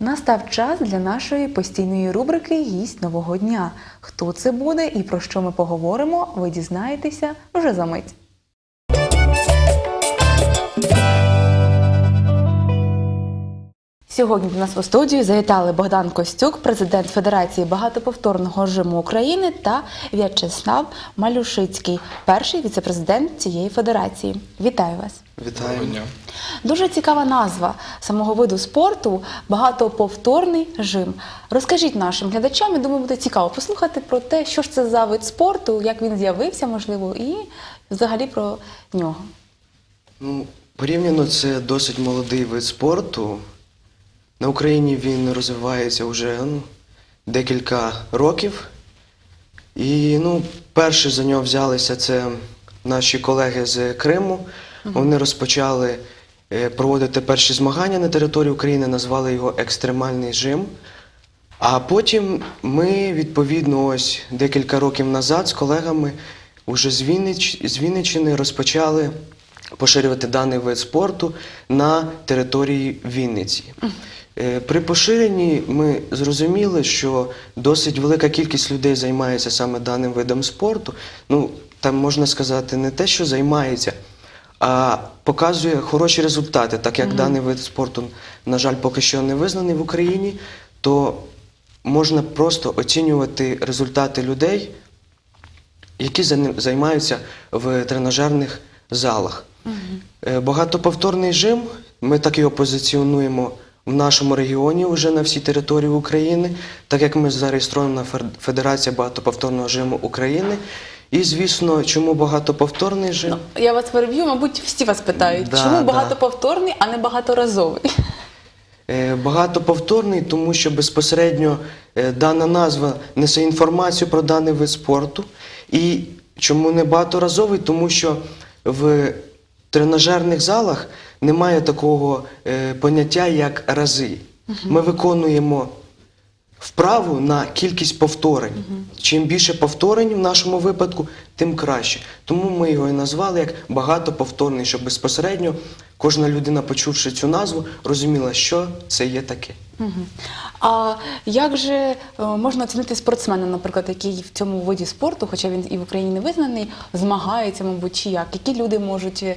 Настав час для нашої постійної рубрики Гість нового дня. Хто це буде і про що ми поговоримо, ви дізнаєтеся вже за мить. Сьогодні до нас у студію завітали Богдан Костюк, президент Федерації багатоповторного жиму України, та В'ячеслав Малюшицький, перший віцепрезидент цієї федерації. Вітаю вас! Вітаю. Дуже цікава назва самого виду спорту багатоповторний жим. Розкажіть нашим глядачам, я думаю, буде цікаво послухати про те, що ж це за вид спорту, як він з'явився, можливо, і взагалі про нього. Ну, порівняно це досить молодий вид спорту. На Україні він розвивається вже ну, декілька років. І ну, перші за нього взялися це наші колеги з Криму. Вони розпочали е, проводити перші змагання на території України, назвали його екстремальний жим. А потім ми, відповідно, ось декілька років назад з колегами уже з, Віннич... з Вінниччини розпочали поширювати даний вид спорту на території Вінниці. Е, При поширенні ми зрозуміли, що досить велика кількість людей займається саме даним видом спорту. Ну, там можна сказати, не те, що займається, а показує хороші результати, так як даний вид спорту, на жаль, поки що не визнаний в Україні, то можна просто оцінювати результати людей, які займаються в тренажерних залах. Е, Багатоповторний жим, ми так його позиціонуємо в нашому регіоні вже на всій території України, так як ми зареєстрована Федерація багатоповторного жиму України. І, звісно, чому багатоповторний жим? Я вас переб'ю, мабуть, всі вас питають, Да, чому да. багатоповторний, а не багаторазовий? Е, Багатоповторний, тому що безпосередньо е, дана назва несе інформацію про даний вид спорту. І чому не багаторазовий? Тому що в тренажерних залах немає такого е, поняття, як рази. Ми виконуємо вправу на кількість повторень. Чим більше повторень в нашому випадку, тим краще. Тому ми його і назвали як багатоповторний, щоб безпосередньо кожна людина, почувши цю назву, розуміла, що це є таке. Мгм. А як же е, можна оцінити спортсмена, наприклад, який в цьому виді спорту, хоча він і в Україні не визнаний, змагається, мабуть, чи як? Які люди можуть е,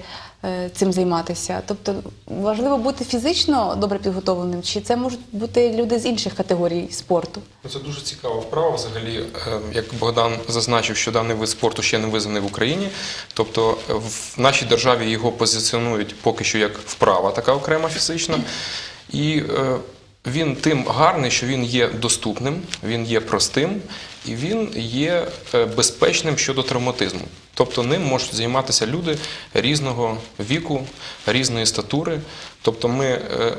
цим займатися? Тобто важливо бути фізично добре підготовленим, чи це можуть бути люди з інших категорій спорту? Ну, Це дуже цікава вправа. Взагалі, Е, як Богдан зазначив, що даний вид спорту ще не визнаний в Україні. Тобто е, в нашій державі його позиціонують поки що як вправа, така окрема фізична. І е, він тим гарний, що він є доступним, він є простим і він є е, безпечним щодо травматизму. Тобто ним можуть займатися люди різного віку, різної статури. Тобто ми е,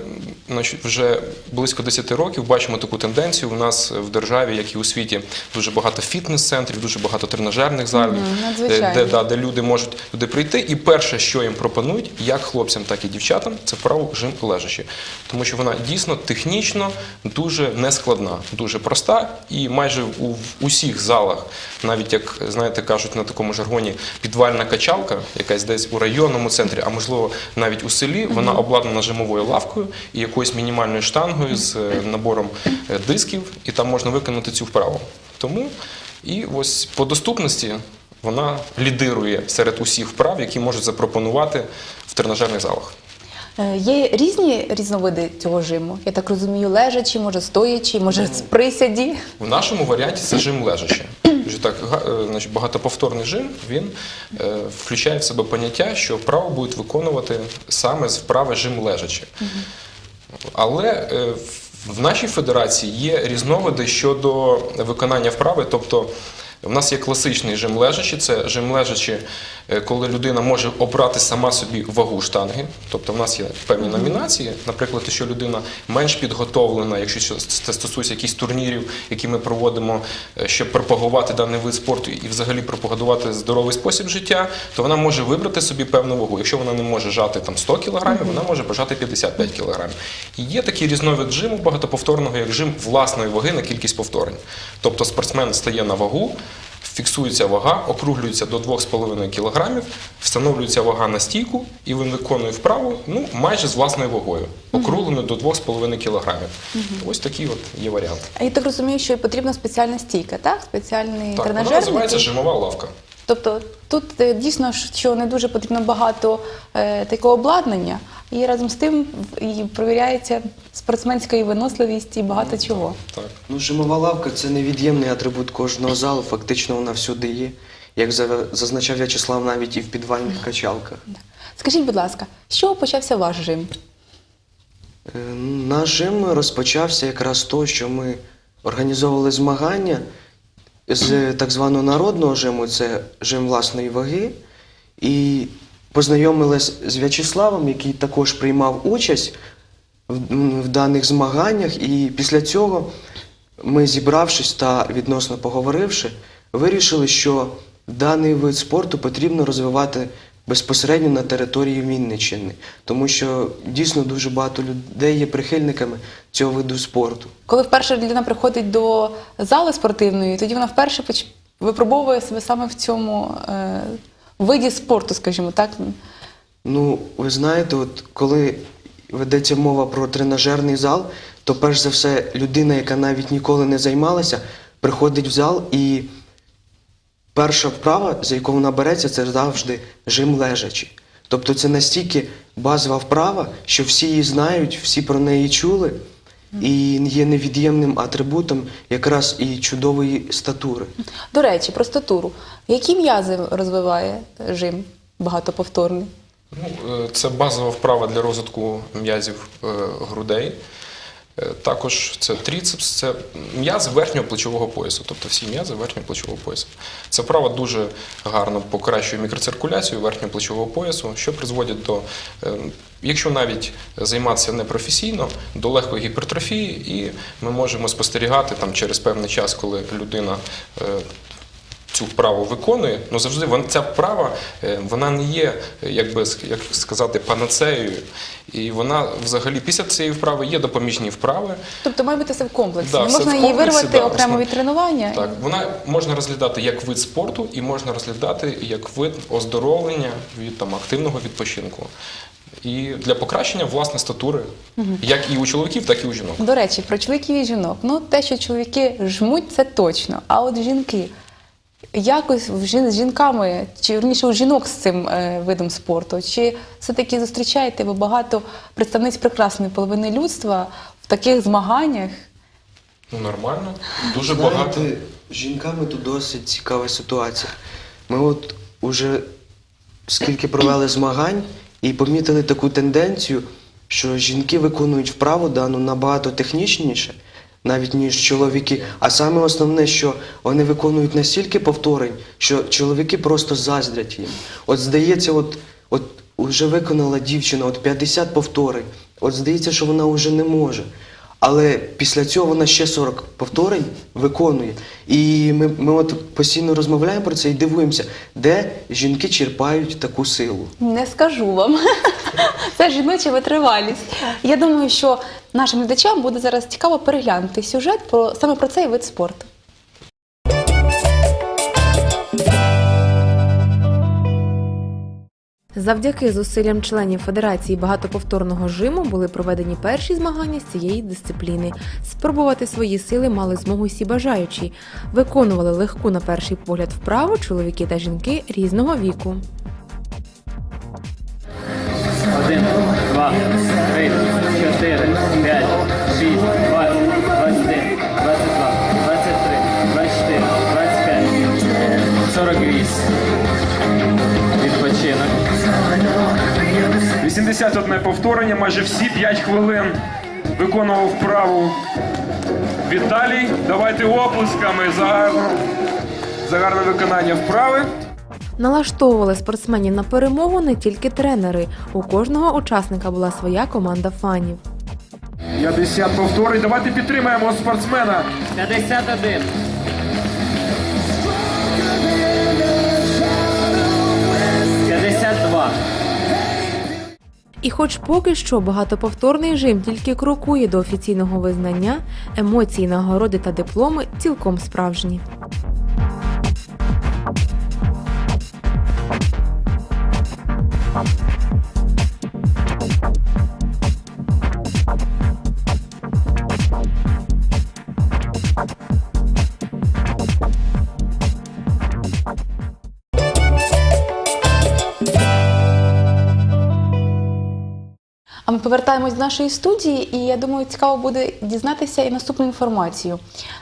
вже близько 10 років бачимо таку тенденцію. У нас в державі, як і у світі, дуже багато фітнес-центрів, дуже багато тренажерних залів, Мгм, де, де, да, де люди можуть туди прийти. І перше, що їм пропонують, як хлопцям, так і дівчатам, це вправу жим лежачі. Тому що вона дійсно технічно дуже нескладна, дуже проста, і майже у усіх залах, навіть як знаєте, кажуть на такому жаргоні, підвальна качалка, якась десь у районному центрі, а можливо навіть у селі, вона обладнана жимовою лавкою і якоюсь мінімальною штангою з е, набором е, дисків, і там можна виконати цю вправу. Тому і ось по доступності вона лідирує серед усіх вправ, які можуть запропонувати в тренажерних залах. Е, Є різні різновиди цього жиму. Я так розумію, лежачі, може стоячі, може з присяді. В нашому варіанті це жим лежачи. Вже так е, значить, багатоповторний жим він е, включає в себе поняття, що вправу будуть виконувати саме з вправи жим лежачи. Але е, в нашій федерації є різновиди щодо виконання вправи, тобто. В нас є класичний жим лежачі, це жим лежачі, е, коли людина може обрати сама собі вагу штанги. Тобто в нас є певні номінації. Наприклад, якщо людина менш підготовлена, якщо це стосується якихось турнірів, які ми проводимо, е, щоб пропагувати даний вид спорту і взагалі пропагувати здоровий спосіб життя, то вона може вибрати собі певну вагу. Якщо вона не може жати там 100 кг, вона може бажати 55 кг. І є такий різновид жиму багатоповторного, як жим власної ваги на кількість повторень. Тобто спортсмен стає на вагу. Фіксується вага, округлюється до 2,5 кг, встановлюється вага на стійку, і він виконує вправу ну, майже з власною вагою, округленою до 2,5 кг. Ось такий от є варіант. А я так розумію, що потрібна спеціальна стійка, так? Спеціальний Так, вона тренажер. називається жимова лавка. Тобто тут е, дійсно що не дуже потрібно багато е, такого обладнання, і разом з тим і провіряється спортсменська і виносливість і багато чого. Так. Ну, жимова лавка це невід'ємний атрибут кожного залу, фактично вона всюди є. Як за- зазначав В'ячеслав, навіть і в підвальних качалках. Скажіть, будь ласка, з чого почався ваш жим? Е, Наш жим розпочався якраз з того, що ми організовували змагання з так званого народного жиму, це жим власної ваги. І познайомилась з В'ячеславом, який також приймав участь в, в даних змаганнях. І після цього ми, зібравшись та відносно поговоривши, вирішили, що даний вид спорту потрібно розвивати безпосередньо на території Вінниччини, тому що дійсно дуже багато людей є прихильниками цього виду спорту. Коли вперше людина приходить до зали спортивної, тоді вона вперше випробовує себе саме в цьому е, виді спорту, скажімо так. Ну, ви знаєте, от коли ведеться мова про тренажерний зал, то перш за все людина, яка навіть ніколи не займалася, приходить в зал і перша вправа, за яку вона береться, це завжди жим лежачи. Тобто це настільки базова вправа, що всі її знають, всі про неї чули, і є невід'ємним атрибутом якраз і чудової статури. До речі, про статуру. Які м'язи розвиває жим багатоповторний? Ну, е, це базова вправа для розвитку м'язів е, грудей. Е, Також це тріцепс, це м'язи верхнього плечового поясу, тобто всі м'язи верхнього плечового поясу. Ця вправа дуже гарно покращує мікроциркуляцію верхнього плечового поясу, що призводить до, е, якщо навіть займатися непрофесійно, до легкої гіпертрофії, і ми можемо спостерігати там через певний час, коли людина. Цю вправу виконує, ну завжди вон- ця вправа е, вона не є, е, як би як сказати, панацеєю. І вона взагалі після цієї вправи є допоміжні вправи. Тобто має бути все в комплексі. Да, Не можна її вирвати да, окремо від тренування. Так, вона можна розглядати як вид спорту і можна розглядати як вид оздоровлення від там активного відпочинку. І для покращення власне статури, як і у чоловіків, так і у жінок. До речі, про чоловіків і жінок. Ну, те, що чоловіки жмуть, це точно. А от жінки. Якось з жінками, чи верніше у жінок з цим е, видом спорту, чи все-таки зустрічаєте ви багато представниць прекрасної половини людства в таких змаганнях? Ну нормально, дуже Знаєте, багато. з жінками тут досить цікава ситуація. Ми от уже скільки провели змагань і помітили таку тенденцію, що жінки виконують вправу дану набагато технічніше, навіть ніж чоловіки. А саме основне, що вони виконують настільки повторень, що чоловіки просто заздрять їм. От здається, от, от вже виконала дівчина от 50 повторень. От здається, що вона вже не може. Але після цього вона ще 40 повторень виконує. І ми, ми от постійно розмовляємо про це і дивуємося, де жінки черпають таку силу. Не скажу вам. Це жіноча витривалість. Я думаю, що нашим глядачам буде зараз цікаво переглянути сюжет про саме про цей вид спорту. Завдяки зусиллям членів Федерації багатоповторного жиму були проведені перші змагання з цієї дисципліни. Спробувати свої сили мали змогу всі бажаючі. Виконували легку на перший погляд вправу чоловіки та жінки різного віку. Один, два, три, чотири, п'ять, шість, 81 повторення, майже всі 5 хвилин виконував вправу Віталій. Давайте оплесками за гарну, за гарне виконання вправи. Налаштовували спортсменів на перемогу не тільки тренери. У кожного учасника була своя команда фанів. 50 повторень. Давайте підтримаємо спортсмена. 51. Хоч поки що багатоповторний жим тільки крокує до офіційного визнання, емоції, нагороди та дипломи цілком справжні. Повертаємось до нашої студії, і я думаю, цікаво буде дізнатися і наступну інформацію.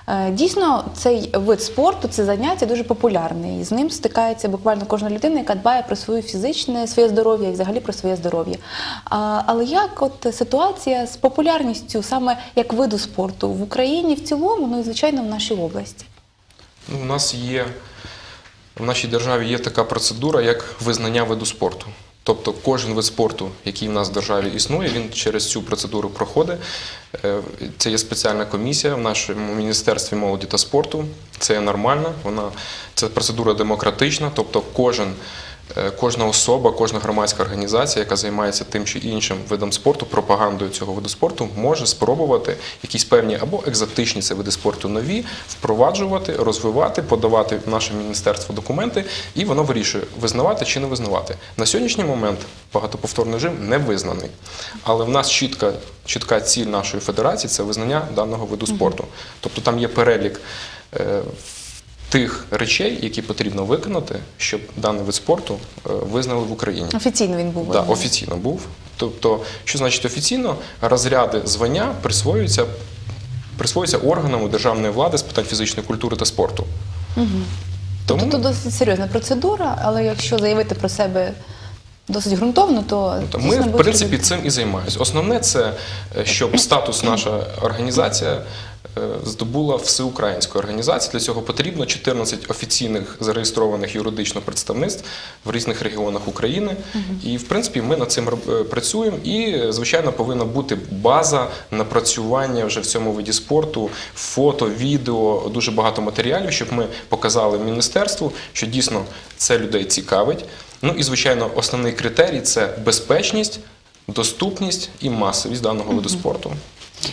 Е, Дійсно, цей вид спорту, це заняття дуже популярне. І з ним стикається буквально кожна людина, яка дбає про своє фізичне, своє здоров'я і взагалі про своє здоров'я. Але як от ситуація з популярністю саме як виду спорту в Україні в цілому, ну і звичайно в нашій області? Ну, у нас є в нашій державі є така процедура, як визнання виду спорту. Тобто кожен вид спорту, який в нас в державі існує, він через цю процедуру проходить. Е, Це є спеціальна комісія в нашому міністерстві молоді та спорту. Це є нормально. Вона це процедура демократична, тобто кожен. Е, Кожна особа, кожна громадська організація, яка займається тим чи іншим видом спорту, пропагандою цього виду спорту, може спробувати якісь певні або екзотичні це види спорту нові, впроваджувати, розвивати, подавати в наше міністерство документи, і воно вирішує, визнавати чи не визнавати. На сьогоднішній момент багатоповторний режим не визнаний. Але в нас чітка, чітка ціль нашої федерації це визнання даного виду спорту. Тобто там є перелік. Тих речей, які потрібно виконати, щоб даний вид спорту е, визнали в Україні. Офіційно він був Да, офіційно був. Тобто, що значить офіційно? Розряди звання присвоюються, присвоюються органами державної влади з питань фізичної культури та спорту. Тому Тобто досить серйозна процедура, але якщо заявити про себе досить ґрунтовно, то Та Ми, в принципі, цим і займаємось. Основне це, е, щоб статус наша організація здобула всеукраїнську організацію. Для цього потрібно 14 офіційних зареєстрованих юридично представництв в різних регіонах України. І, в принципі, ми над цим е, працюємо. І, е, звичайно, повинна бути база напрацювання вже в цьому виді спорту, фото, відео, дуже багато матеріалів, щоб ми показали міністерству, що дійсно це людей цікавить. Ну і звичайно, основний критерій це безпечність, доступність і масовість даного виду спорту.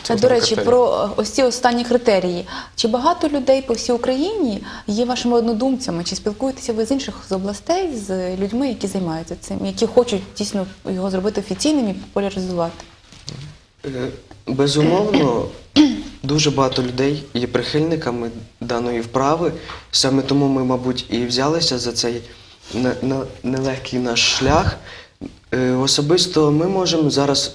Це До речі, критерій. про е, ось ці останні критерії. Чи багато людей по всій Україні є вашими однодумцями? Чи спілкуєтеся ви з інших з областей з людьми, які займаються цим, які хочуть дійсно його зробити офіційним і популяризувати? Е, Безумовно, дуже багато людей є прихильниками даної вправи. Саме тому ми, мабуть, і взялися за цей не- не- нелегкий наш шлях. Е, Особисто ми можемо зараз е,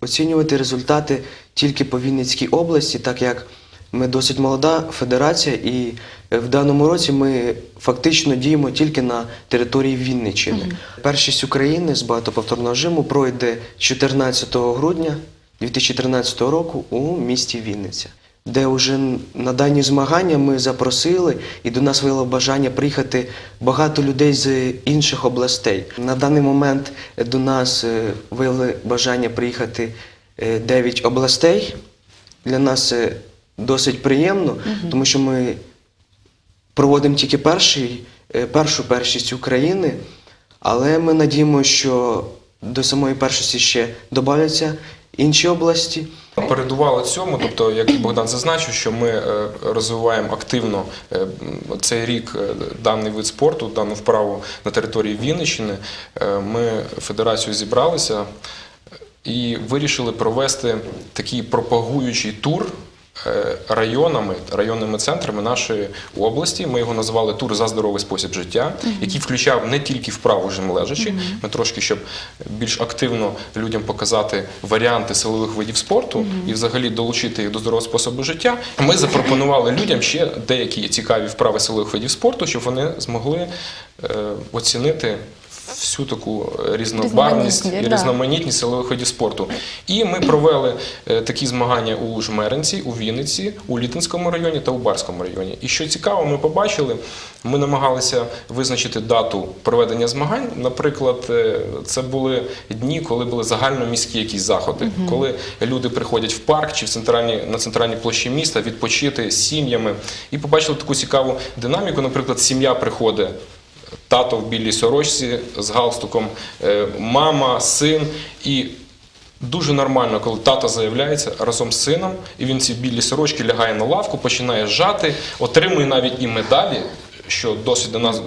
оцінювати результати тільки по Вінницькій області, так як ми досить молода федерація, і е, в даному році ми фактично діємо тільки на території Вінниччини. Першість України з багатоповторного жиму пройде 14 грудня 2013 року у місті Вінниця. Де вже на дані змагання ми запросили і до нас виявило бажання приїхати багато людей з інших областей. На даний момент до нас е, виявили бажання приїхати 9 областей. Для нас це досить приємно, тому що ми проводимо тільки перший, е, першу першість України, але ми надіємося, що до самої першості ще додаються інші області. Передувало цьому, тобто, як Богдан зазначив, що ми е, розвиваємо активно е, цей рік е, даний вид спорту, дану вправу на території Вінниччини. Ми федерацію зібралися і вирішили провести такий пропагуючий тур. Е, Районами, районними центрами нашої області ми його назвали тур за здоровий спосіб життя, який включав не тільки вправу жим лежачі. Ми трошки, щоб більш активно людям показати варіанти силових видів спорту і взагалі долучити їх до здорового способу життя. Ми запропонували людям ще деякі цікаві вправи силових видів спорту, щоб вони змогли е, оцінити всю таку різнобарвність Різноманітність, і різноманітність силових видів спорту. І ми провели е, такі змагання у Жмеринці, у Вінниці, у Літинському районі та у Барському районі. І що цікаво, ми побачили, ми намагалися визначити дату проведення змагань. Наприклад, е, це були дні, коли були загальноміські якісь заходи, коли люди приходять в парк чи в центральні, на центральній площі міста відпочити з сім'ями. І побачили таку цікаву динаміку. Наприклад, сім'я приходить. Тато в білій сорочці з галстуком, е, мама, син. І дуже нормально, коли тато заявляється разом з сином, і він ці білі сорочки лягає на лавку, починає жати, отримує навіть і медалі, що досить для нас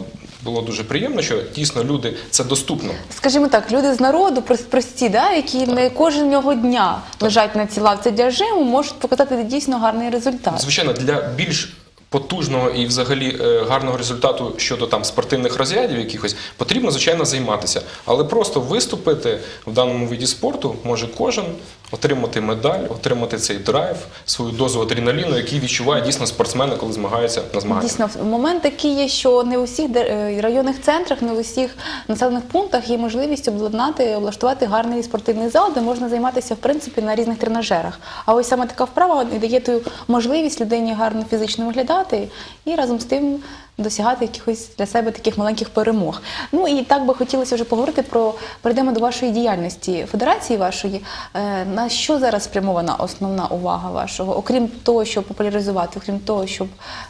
було дуже приємно, що дійсно люди це доступно. Скажімо так, люди з народу прості, да, які не кожного дня лежать на цій лавці для жиму, можуть показати дійсно гарний результат. Звичайно, для більш потужного і взагалі е, гарного результату щодо там спортивних розрядів якихось, потрібно, звичайно, займатися. Але просто виступити в даному виді спорту може кожен отримати медаль, отримати цей драйв, свою дозу адреналіну, який відчуває дійсно спортсмени, коли змагаються на змаганнях. Дійсно, момент такий є, що не у всіх де- е, районних центрах, не у всіх населених пунктах є можливість обладнати, облаштувати гарний спортивний зал, де можна займатися в принципі на різних тренажерах. А ось саме така вправа дає ту можливість людині гарно фізично виглядати і разом з тим досягати якихось для себе таких маленьких перемог. Ну і так би хотілося вже поговорити про перейдемо до вашої діяльності федерації вашої. Е, На що зараз спрямована основна увага вашого, окрім того, щоб популяризувати, окрім того, щоб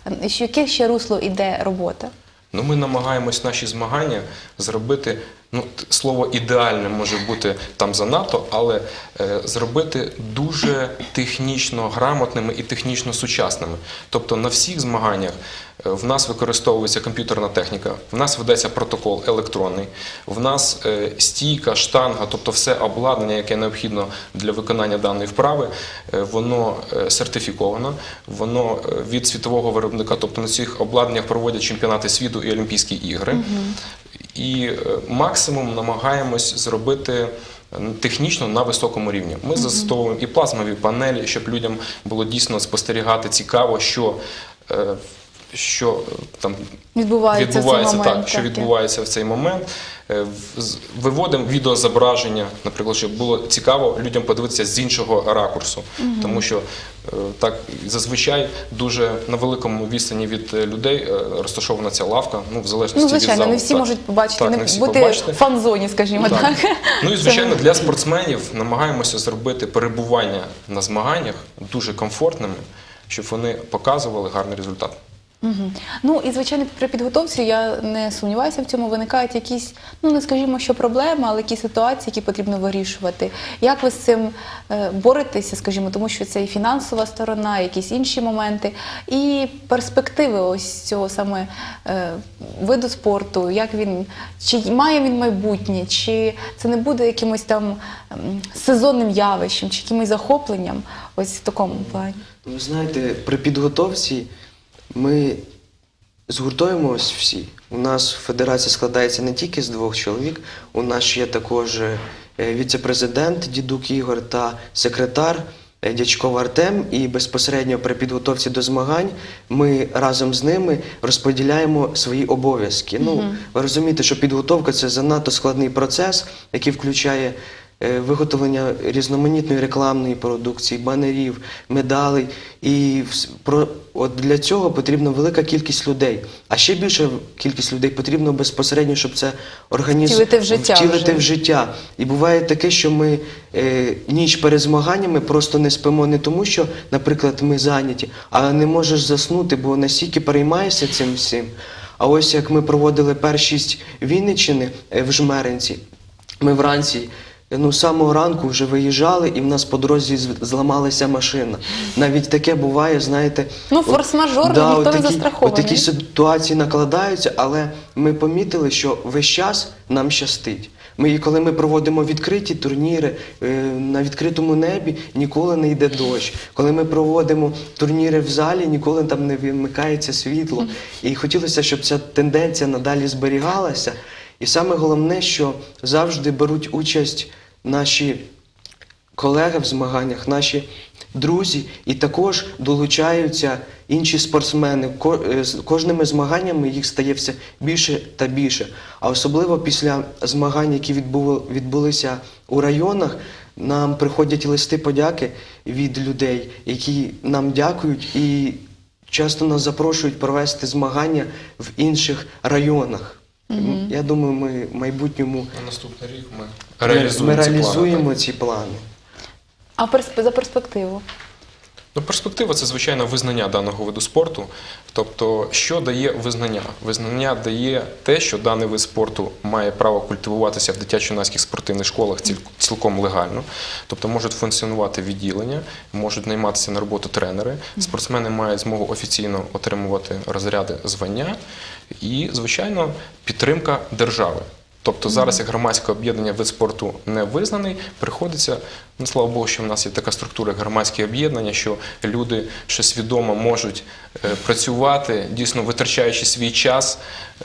е, яке ще русло іде робота? Ну, ми намагаємось наші змагання зробити. Ну, слово ідеальне може бути там занадто, але е, зробити дуже технічно грамотними і технічно сучасними. Тобто на всіх змаганнях е, в нас використовується комп'ютерна техніка, в нас ведеться протокол електронний, в нас е, стійка, штанга, тобто все обладнання, яке необхідно для виконання даної вправи, е, воно е, сертифіковано, воно е, від світового виробника, тобто на цих обладнаннях проводять чемпіонати світу і Олімпійські ігри. І е, максимум намагаємось зробити е, технічно на високому рівні. Ми застосовуємо і плазмові панелі, щоб людям було дійсно спостерігати цікаво, що, е, що е, там Відбувається, відбувається момент, так, що так, відбувається в цей момент. Е, Виводимо відеозображення, наприклад, щоб було цікаво людям подивитися з іншого ракурсу, тому що е, так зазвичай дуже на великому відстані від людей розташована ця лавка. Ну, в залежності Ну, звичайно, від залу. не всі Так. можуть побачити, Так, не не всі бути побачити. в фан-зоні, скажімо так. Так. Ну і звичайно для спортсменів намагаємося зробити перебування на змаганнях дуже комфортними, щоб вони показували гарний результат. Мгм. Ну і звичайно, при підготовці я не сумніваюся в цьому. Виникають якісь, ну не скажімо, що проблеми, але якісь ситуації, які потрібно вирішувати. Як ви з цим е, боретеся, скажімо, тому що це і фінансова сторона, і якісь інші моменти, і перспективи ось цього саме е, виду спорту, як він чи має він майбутнє, чи це не буде якимось там ем, сезонним явищем, чи якимось захопленням, ось в такому плані. Ви знаєте, при підготовці ми згуртуємось всі. У нас федерація складається не тільки з двох чоловік, у нас є також е, віце-президент Дідук Ігор та секретар е, Дячков Артем. І безпосередньо при підготовці до змагань ми разом з ними розподіляємо свої обов'язки. Ну, ви розумієте, що підготовка це занадто складний процес, який включає виготовлення різноманітної рекламної продукції, банерів, медалей. І про, от для цього потрібна велика кількість людей. А ще більша кількість людей потрібно безпосередньо, щоб це організм... Втілити в життя втілити в життя. І буває таке, що ми е, ніч перед змаганнями просто не спимо не тому, що, наприклад, ми зайняті, а не можеш заснути, бо настільки переймаєшся цим всім. А ось як ми проводили першість Вінниччини е, в Жмеринці, ми вранці. Ну, з самого ранку вже виїжджали, і в нас по дорозі з- зламалася машина. Навіть таке буває, знаєте. Ну, от- форс-мажор, ніхто не отакі- застрахований. Отакі ситуації накладаються, але ми помітили, що весь час нам щастить. Ми, і коли ми проводимо відкриті турніри е, на відкритому небі, ніколи не йде дощ. Коли ми проводимо турніри в залі, ніколи там не вимикається світло. І хотілося, щоб ця тенденція надалі зберігалася. І саме головне, що завжди беруть участь наші колеги в змаганнях, наші друзі, і також долучаються інші спортсмени. Е, кожними змаганнями їх стає все більше та більше. А особливо після змагань, які відбулися у районах, нам приходять листи подяки від людей, які нам дякують і часто нас запрошують провести змагання в інших районах. Я думаю, ми в майбутньому На наступний рік ми ми реалізуємо, ці плани, реалізуємо ці плани. А перс- за перспективу? Ну, перспектива це звичайно визнання даного виду спорту. Тобто, що дає визнання? Визнання дає те, що даний вид спорту має право культивуватися в дитячо-юнацьких спортивних школах цілком легально. Тобто можуть функціонувати відділення, можуть найматися на роботу тренери. Спортсмени мають змогу офіційно отримувати розряди звання і, звичайно, підтримка держави. Тобто зараз як громадське об'єднання вид спорту не визнаний, приходиться, ну слава Богу, що в нас є така структура як громадське об'єднання, що люди ще свідомо можуть е, працювати, дійсно витрачаючи свій час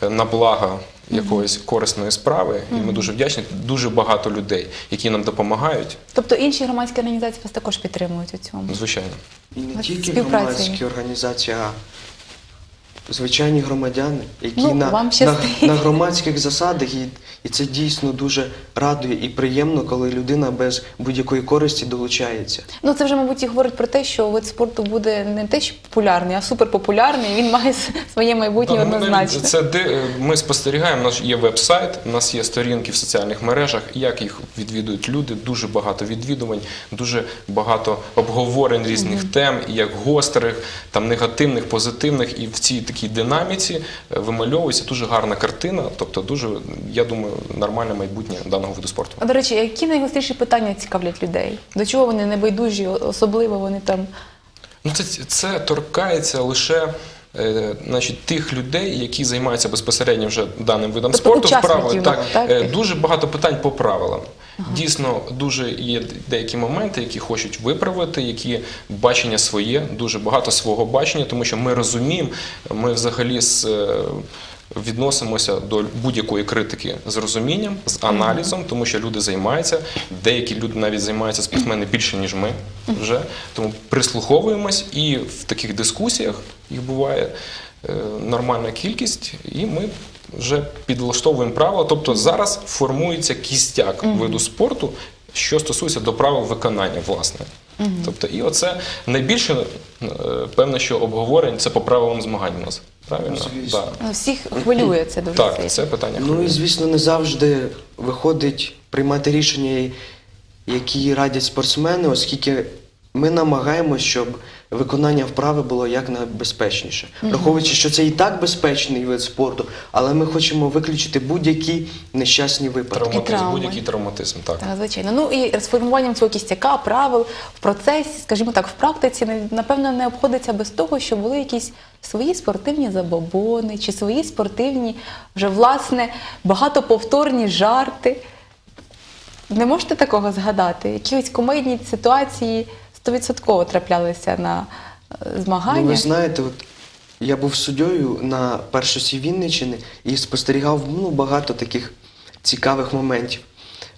е, на благо якоїсь корисної справи. І ми дуже вдячні. Дуже багато людей, які нам допомагають, Тобто інші громадські організації вас також підтримують у цьому. звичайно. І не тільки громадські організації, а звичайні громадяни, які Ну, на, вам на, на громадських засадах, і, і це дійсно дуже радує і приємно, коли людина без будь-якої користі долучається. Ну це вже, мабуть, і говорить про те, що вид спорту буде не те, що популярний, а суперпопулярний. Він має своє майбутнє Да, однозначно. Це де ми спостерігаємо. У нас є веб-сайт, у нас є сторінки в соціальних мережах. Як їх відвідують люди? Дуже багато відвідувань, дуже багато обговорень різних тем, як гострих, там негативних, позитивних. І в цій такій динаміці е, вимальовується дуже гарна картина. Тобто, дуже я думаю, нормальне майбутнє даного виду спорту. А до речі, які найгостріші питання цікавлять людей? До чого вони небайдужі, особливо вони там Ну, це, це торкається лише. Е, Значить, тих людей, які займаються безпосередньо вже даним видом Тобто спорту, учасників, так, так, е, дуже багато питань по правилам. Дійсно, дуже є деякі моменти, які хочуть виправити, які бачення своє, дуже багато свого бачення, тому що ми розуміємо, ми взагалі з. Відносимося до будь-якої критики з розумінням, з аналізом, тому що люди займаються. Деякі люди навіть займаються спортсмени більше ніж ми вже. Тому прислуховуємось і в таких дискусіях їх буває е, нормальна кількість, і ми вже підлаштовуємо правила. Тобто зараз формується кістяк виду спорту, що стосується до правил виконання, власне. Тобто, і оце найбільше, е, певне, що обговорень це по правилам змагань у нас. Правильно? Звісно. Да. всіх хвилює це дуже Так, це питання. Ну і звісно, не завжди виходить приймати рішення, які радять спортсмени, оскільки ми намагаємося, щоб виконання вправи було якнайбезпечніше. Враховуючи, що це і так безпечний вид спорту, але ми хочемо виключити будь-які нещасні випадки. Травматизм, травми. будь-який травматизм, так. Так, звичайно. Ну і з формуванням цього кістяка, правил в процесі, скажімо так, в практиці напевно не обходиться без того, що були якісь свої спортивні забобони чи свої спортивні, вже власне багатоповторні жарти. Не можете такого згадати? Якісь комедні ситуації стовідсотково траплялися на е, Ну, ви знаєте, от я був суддєю на першості Вінниччини і спостерігав ну, багато таких цікавих моментів.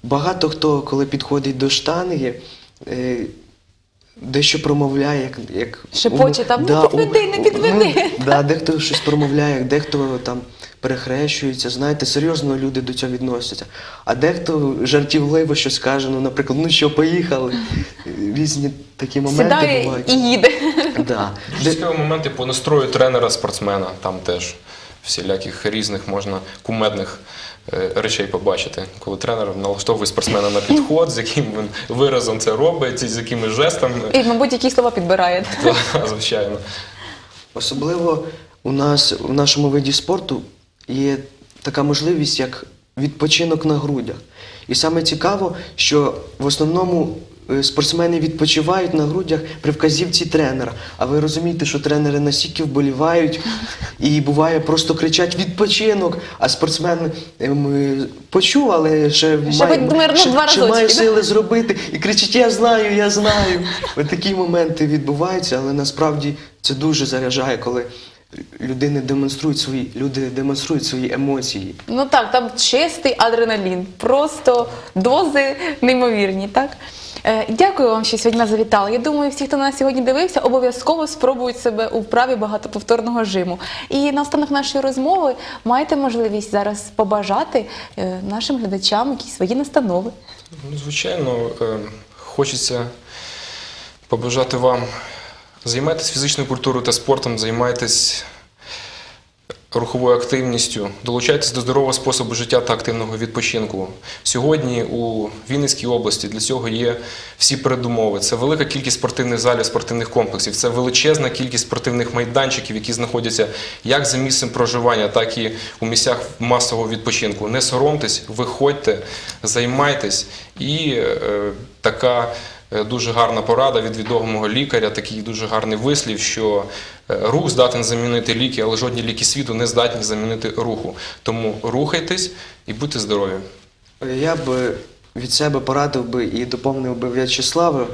Багато хто, коли підходить до штанги, е, дещо промовляє, як. як Шепоче там, «Ну, у- підведи, не підведи». Ну, да, дехто щось промовляє, дехто там перехрещується. Знаєте, серйозно люди до цього відносяться. А дехто жартівливо щось каже, ну, наприклад, ну що, поїхали. Різні такі моменти Сідає бувають. і їде. Да. Дуже цікаві моменти по настрою тренера, спортсмена. Там теж всіляких різних можна кумедних е, речей побачити. Коли тренер налаштовує спортсмена на підход, з яким він виразом це робить, з якими жестами. І, мабуть, які слова підбирає. Та, Звичайно. Особливо у нас в нашому виді спорту є така можливість, як відпочинок на грудях. І саме цікаво, що в основному е, спортсмени відпочивають на грудях при вказівці тренера. А ви розумієте, що тренери настільки вболівають і буває просто кричать відпочинок, а спортсмен ем, е, почув, але ще, Ще хоч мирно ще, два ще має сили зробити і кричить: Я знаю, я знаю. Ось такі моменти відбуваються, але насправді це дуже заряджає, коли людини демонструють свої, люди демонструють свої емоції. Ну так, там чистий адреналін, просто дози неймовірні, так? Е, Дякую вам, що сьогодні нас завітали. Я думаю, всі, хто нас сьогодні дивився, обов'язково спробують себе у вправі багатоповторного жиму. І на останок нашої розмови маєте можливість зараз побажати е, нашим глядачам якісь свої настанови. Ну, звичайно, е, хочеться побажати вам займайтесь фізичною культурою та спортом, займайтесь руховою активністю, долучайтесь до здорового способу життя та активного відпочинку. Сьогодні у Вінницькій області для цього є всі передумови. Це велика кількість спортивних залів, спортивних комплексів, це величезна кількість спортивних майданчиків, які знаходяться як за місцем проживання, так і у місцях масового відпочинку. Не соромтесь, виходьте, займайтесь і е, така дуже гарна порада від відомого лікаря, такий дуже гарний вислів, що е, рух здатен замінити ліки, але жодні ліки світу не здатні замінити руху. Тому рухайтесь і будьте здорові. Я б від себе порадив би і доповнив би В'ячеслава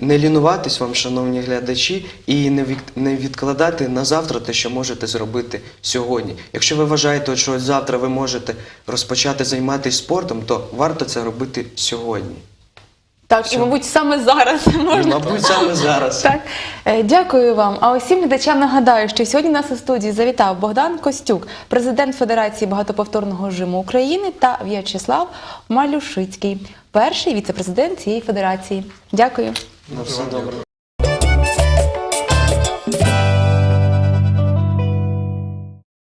не лінуватись вам, шановні глядачі, і не відкладати на завтра те, що можете зробити сьогодні. Якщо ви вважаєте, що завтра ви можете розпочати займатися спортом, то варто це робити сьогодні. Так, і мабуть саме зараз І, можна. мабуть, саме зараз. Так, Е, дякую вам. А усім глядачам нагадаю, що сьогодні нас у студії завітав Богдан Костюк, президент Федерації багатоповторного жиму України та В'ячеслав Малюшицький, перший віце-президент цієї федерації. Дякую. На все добре.